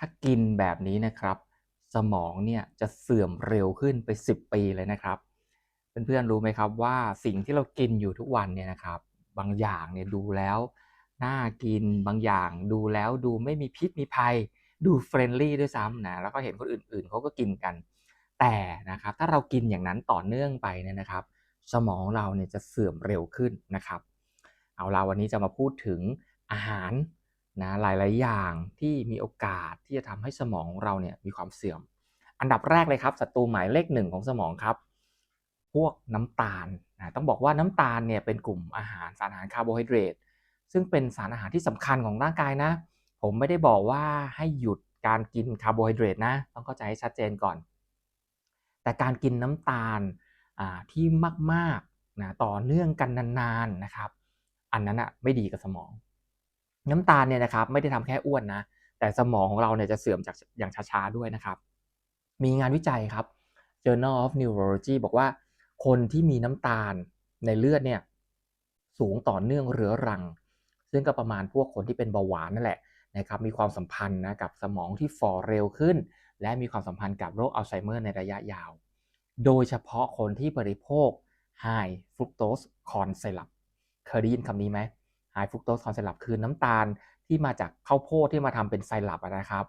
ถ้ากินแบบนี้นะครับ สมองเนี่ยจะเสื่อมเร็วขึ้นไป 10 ปีเลยนะครับ เพื่อนๆรู้ไหมครับว่าสิ่งที่เรากินอยู่ทุกวันเนี่ยนะครับ บางอย่างเนี่ยดูแล้วน่ากินบางอย่างดูแล้วดูไม่มีพิษมีภัย ดูเฟรนลี่ด้วยซ้ำนะแล้วก็เห็นคนอื่นๆเขาก็กินกัน แต่นะครับถ้าเรากินอย่างนั้นต่อเนื่องไปเนี่ยนะครับ สมองเราเนี่ยจะเสื่อมเร็วขึ้นนะครับ เอาเราวันนี้จะมาพูดถึงอาหาร นะหลายๆ อย่างที่มีโอกาสที่จะทำให้สมองของเราเนี่ยมีความเสื่อม อันดับแรกเลยครับศัตรูหมายเลขหนึ่งของสมองครับ พวกน้ำตาลนะต้องบอกว่าน้ำตาลเนี่ยเป็นกลุ่มอาหารสารอาหารคาร์โบไฮเดรตซึ่งเป็นสารอาหารที่สำคัญของร่างกายนะ ผมไม่ได้บอกว่าให้หยุดการกินคาร์โบไฮเดรตนะต้องเข้าใจให้ชัดเจนก่อน แต่การกินน้ำตาลที่มากๆนะต่อเนื่องกันนานๆนะครับ อันนั้นอะไม่ดีกับสมอง น้ำตาลเนี่ยนะครับไม่ได้ทำแค่อ้วนนะแต่สมองของเราเนี่ยจะเสื่อมจากอย่างช้าๆด้วยนะครับ มีงานวิจัยครับ Journal of Neurology บอกว่า คนที่มีน้ำตาลในเลือดเนี่ยสูงต่อเนื่องเรื้อรัง ซึ่งก็ประมาณพวกคนที่เป็นเบาหวานนั่นแหละนะครับมีความสัมพันธ์นะกับสมองที่ฝ่อเร็วขึ้น และมีความสัมพันธ์กับโรคอัลไซเมอร์ในระยะยาว โดยเฉพาะคนที่บริโภค High Fructose Corn Syrup เคยได้ยินคำนี้ไหม High Fructose Corn Syrup คือน้ำตาลที่มาจากข้าวโพดที่มาทำเป็นไซรัปนะครับ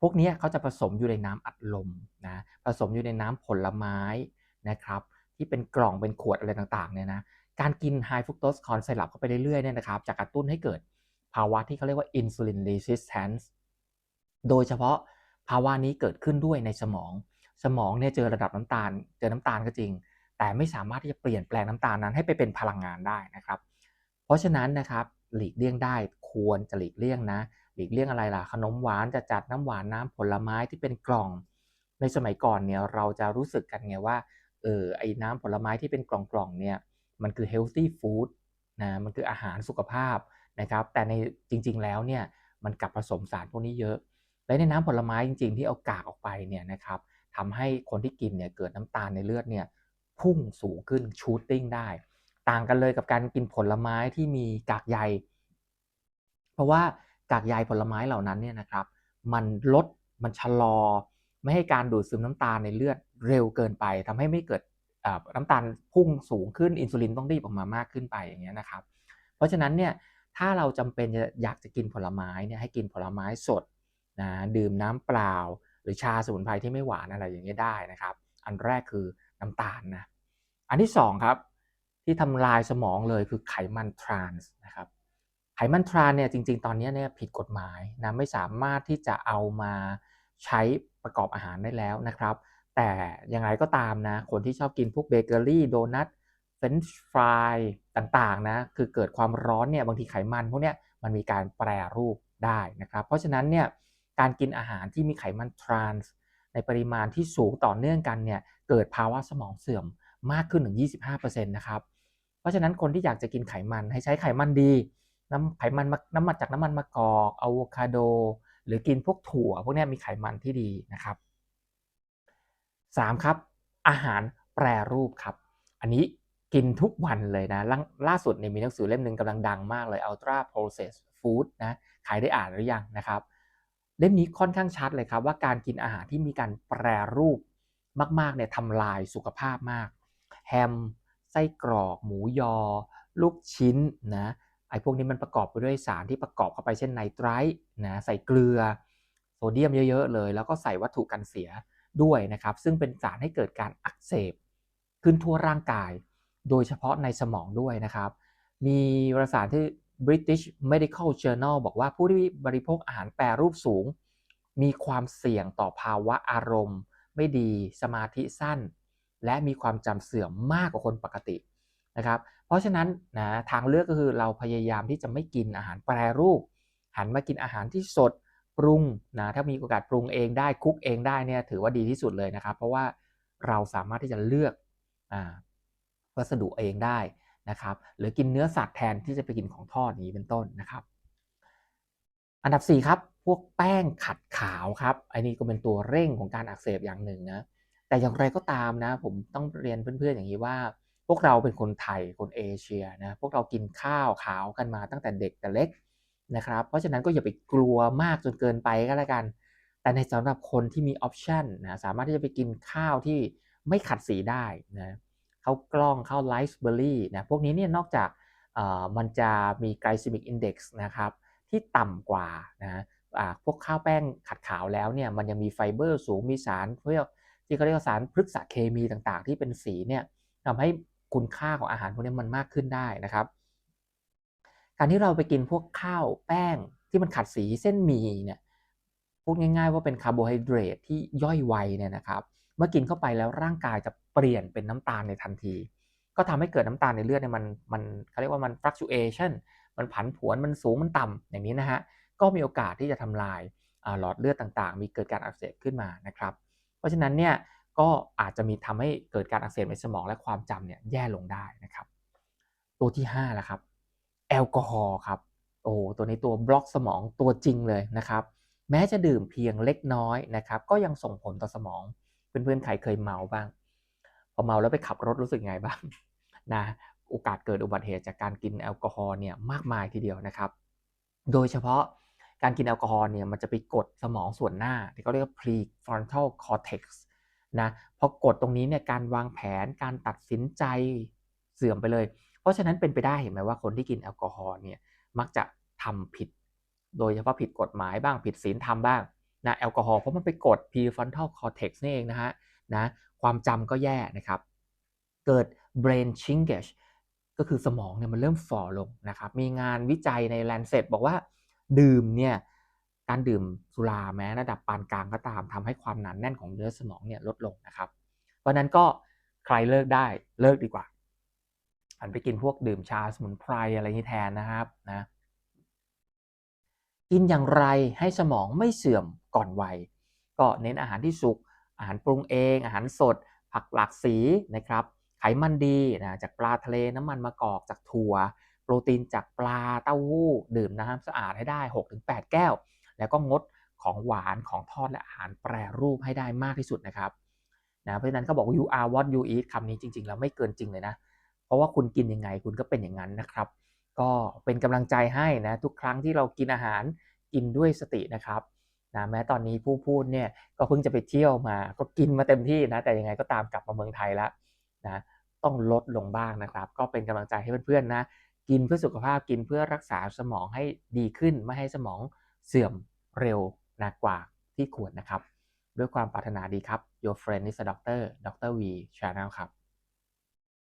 พวกนี้เขาจะผสมอยู่ในน้ำอัดลมนะ ผสมอยู่ในน้ำผลไม้นะครับ ที่เป็นกล่องเป็นขวดอะไรต่างๆเนี่ยนะ การกิน High Fructose Corn Syrup เข้าไปเรื่อยๆเนี่ยนะครับจะกระตุ้นให้เกิดภาวะที่เขาเรียกว่า insulin resistance โดยเฉพาะภาวะนี้เกิดขึ้นด้วยในสมอง สมองเนี่ยเจอระดับน้ำตาล เจอน้ำตาลก็จริง แต่ไม่สามารถที่จะเปลี่ยนแปลงน้ำตาลนั้นให้ไปเป็นพลังงานได้นะครับ เพราะฉะนั้นนะครับหลีกเลี่ยงได้ควรจะหลีกเลี่ยงนะ หลีกเลี่ยงอะไรล่ะขนมหวานจะจัดน้ำหวานน้ำผลไม้ที่เป็นกล่อง ในสมัยก่อนเนี่ยเราจะรู้สึกกันไงว่าเออไอ้น้ำผลไม้ที่เป็นกล่องๆเนี่ยมันคือ healthy food นะมันคืออาหารสุขภาพนะครับ แต่ในจริงๆแล้วเนี่ยมันกลับผสมสารพวกนี้เยอะ และในน้ำผลไม้จริง ๆ ที่เอากากออกไปเนี่ยนะครับทำให้คนที่กินเนี่ยเกิดน้ำตาลในเลือดเนี่ยพุ่งสูงขึ้นชูตติ้งได้ ต่างกันเลยกับการกินผลไม้ที่มีกากใย เพราะว่ากากใยผลไม้เหล่านั้นเนี่ยนะครับ มันลดมันชะลอ ไม่ให้การดูดซึมน้ำตาลในเลือดเร็วเกินไปทำให้ไม่เกิดน้ำตาลพุ่งสูงขึ้นอินซูลินต้องรีบออกมามากขึ้นไปอย่างเงี้ยนะครับ เพราะฉะนั้นเนี่ยถ้าเราจำเป็นจะอยากจะกินผลไม้เนี่ยให้กินผลไม้สดนะดื่มน้ำเปล่า หรือชาสมุนไพรที่ไม่หวานอะไรอย่างเงี้ยได้นะครับ อันแรกคือน้ำตาลนะอันที่2ครับ ที่ทำลายสมองเลยคือไขมันทรานส์นะครับ ไขมันทรานเนี่ยจริง ๆ ตอนนี้เนี่ยผิดกฎหมายนะไม่สามารถที่จะเอามาใช้ประกอบอาหารได้แล้วนะครับ แต่อย่างไรก็ตามนะ คนที่ชอบกินพวกเบเกอรี่โดนัทเฟรนช์ฟรายต่างๆนะคือเกิดความร้อนเนี่ยบางทีไขมันพวกเนี้ยมันมีการแปรรูปได้นะครับ เพราะฉะนั้นเนี่ยการกินอาหารที่มีไขมันทรานส์ในปริมาณที่สูงต่อเนื่องกันเนี่ยเกิดภาวะสมองเสื่อมมากขึ้นถึง 25%นะครับเราะฉะนั้นคนที่อยากจะกินไขมันให้ใช้ไขมันดี น้ำไขมันน้ำมันจากน้ำมันมะกอกอะโวคาโด หรือกินพวกถั่ว พวกนี้มีไขมันที่ดีนะครับ 3. ครับ อาหารแปรรูปครับ อันนี้กินทุกวันเลยนะล่าสุดเนี่ยมีหนังสือเล่มหนึ่งกำลังดังมากเลย Ultra Processed Food นะใครได้อ่านหรือยังนะครับเล่มนี้ค่อนข้างชัดเลยครับว่าการกินอาหารที่มีการแปรรูปมากๆเนี่ยทำลายสุขภาพมาก แฮม ส้กรอก หมูยอ ลูกชิ้นนะไอ้พวกนี้มันประกอบไปด้วยสารที่ประกอบเข้าไปเช่นไนไตรท์นะใส่เกลือ โซเดียมเยอะๆเลย แล้วก็ใส่วัตถุกันเสียด้วยนะครับ ซึ่งเป็นสารให้เกิดการอักเสบ ขึ้นทั่วร่างกาย โดยเฉพาะในสมองด้วยนะครับ มีวารสารที่ British Medical Journal บอกว่าผู้ที่บริโภคอาหารแปรรูปสูง มีความเสี่ยงต่อภาวะอารมณ์ ไม่ดีสมาธิสั้น และมีความจำเสื่อมมากกว่าคนปกตินะครับ เพราะฉะนั้นนะทางเลือกก็คือเราพยายามที่จะไม่กินอาหารแปรรูป หันมากินอาหารที่สดปรุงนะถ้ามีโอกาสปรุงเองได้คุกเองได้เนี่ยถือว่าดีที่สุดเลยนะครับ เพราะว่าเราสามารถที่จะเลือกวัสดุเองได้นะครับ หรือกินเนื้อสัตว์แทนที่จะไปกินของทอดนี้เป็นต้นนะครับ อันดับ 4 ครับ พวกแป้งขัดขาวครับ อันนี้ก็เป็นตัวเร่งของการอักเสบอย่างหนึ่งนะ แต่อย่างไรก็ตามนะ ผมต้องเรียนเพื่อนๆอย่างนี้ว่า พวกเราเป็นคนไทยคนเอเชียนะพวกเรากินข้าวขาวกันมาตั้งแต่เด็กแต่เล็กนะครับ เพราะฉะนั้นก็อย่าไปกลัวมากจนเกินไปก็แล้วกัน แต่ในสำหรับคนที่มีออปชันนะสามารถที่จะไปกินข้าวที่ไม่ขัดสีได้นะข้าวกล้องข้าวไรซ์เบอร์รี่นะพวกนี้เนี่ยนอกจากมันจะมี glycemic index นะครับที่ต่ำกว่านะพวกข้าวแป้งขัดขาวแล้วเนี่ยมันยังมีไฟเบอร์สูงมีสารเรียก ที่เขาเรียกสารพฤกษเคมีต่างๆ ที่เป็นสีเนี่ยทำให้คุณค่าของอาหารพวกนี้มันมากขึ้นได้นะครับ การที่เราไปกินพวกข้าวแป้งที่มันขัดสีเส้นหมี่เนี่ยพูดง่ายๆว่าเป็นคาร์โบไฮเดรตที่ย่อยไวเนี่ยนะครับ เมื่อกินเข้าไปแล้วร่างกายจะเปลี่ยนเป็นน้ำตาลในทันที ก็ทำให้เกิดน้ำตาลในเลือดเนี่ยมันมันเขาเรียกว่ามัน fluctuation มันผันผวนมันสูงมันต่ำอย่างนี้นะฮะก็มีโอกาสที่จะทำลายหลอดเลือดต่างๆ มีเกิดการอักเสบขึ้นมานะครับ เพราะฉะนั้นเนี่ยก็อาจจะมีทำให้เกิดการอักเสบในสมองและความจำเนี่ยแย่ลงได้นะครับ ตัวที่5ละครับแอลกอฮอล์ครับโอ้ตัวในตัวบล็อกสมองตัวจริงเลยนะครับ แม้จะดื่มเพียงเล็กน้อยนะครับ ก็ยังส่งผลต่อสมองเพื่อนๆใครเคยเมาบ้าง พอเมาแล้วไปขับรถรู้สึกไงบ้างนะโอกาสเกิดอุบัติเหตุจากการกินแอลกอฮอล์เนี่ยมากมายทีเดียวนะครับ โดยเฉพาะ การกินแอลกอฮอล์เนี่ยมันจะไปกดสมองส่วนหน้า ที่เขาเรียกว่า prefrontal cortex นะพอกดตรงนี้เนี่ยการวางแผนการตัดสินใจเสื่อมไปเลย เพราะฉะนั้นเป็นไปได้เห็นไหมว่าคนที่กินแอลกอฮอล์เนี่ยมักจะทำผิด โดยเฉพาะผิดกฎหมายบ้างผิดศีลธรรมบ้างนะแอลกอฮอล์เพราะมันไปกด prefrontal cortex นี่เองนะฮะนะความจำก็แย่นะครับ เกิด brain shrinkage ก็คือสมองเนี่ยมันเริ่มฝ่อลงนะครับ มีงานวิจัยใน Lancet บอกว่า ดื่มเนี่ยการดื่มสุราแม้ระดับปานกลางก็ตามทำให้ความหนาแน่นของเนื้อสมองเนี่ยลดลงนะครับ เพราะนั้นก็ใครเลิกได้เลิกดีกว่าหันไปกินพวกดื่มชาสมุนไพรอะไรนี้แทนนะครับนะกินอย่างไรให้สมองไม่เสื่อมก่อนวัยก็เน้นอาหารที่สุกอาหารปรุงเอง อาหารสด ผักหลากสีนะครับ ไขมันดีนะจากปลาทะเลน้ำมันมะกอกจากถั่ว โปรตีนจากปลาเต้าหู้ ดื่มน้ำสะอาดให้ได้ 6-8 แก้ว แล้วก็งดของหวานของทอดและอาหารแปรรูปให้ได้มากที่สุดนะครับนะเพราะฉะนั้นก็บอกว่า you are what you eat คำนี้จริง ๆ แล้วไม่เกินจริงเลยนะ เพราะว่าคุณกินยังไงคุณก็เป็นอย่างนั้นนะครับ ก็เป็นกำลังใจให้นะทุกครั้งที่เรากินอาหารกินด้วยสตินะครับนะแม้ตอนนี้ผู้พูดเนี่ยก็เพิ่งจะไปเที่ยวมา ก็กินมาเต็มที่นะแต่ยังไงก็ตามกลับมาเมืองไทยแล้วนะต้องลดลงบ้างนะครับ ก็เป็นกำลังใจให้เพื่อนๆนะ กินเพื่อสุขภาพกินเพื่อรักษาสมองให้ดีขึ้น ไม่ให้สมองเสื่อมเร็วนะกว่าที่ควรนะครับ ด้วยความปรารถนาดีครับ Your friend is a doctor Dr. V Channel ครับ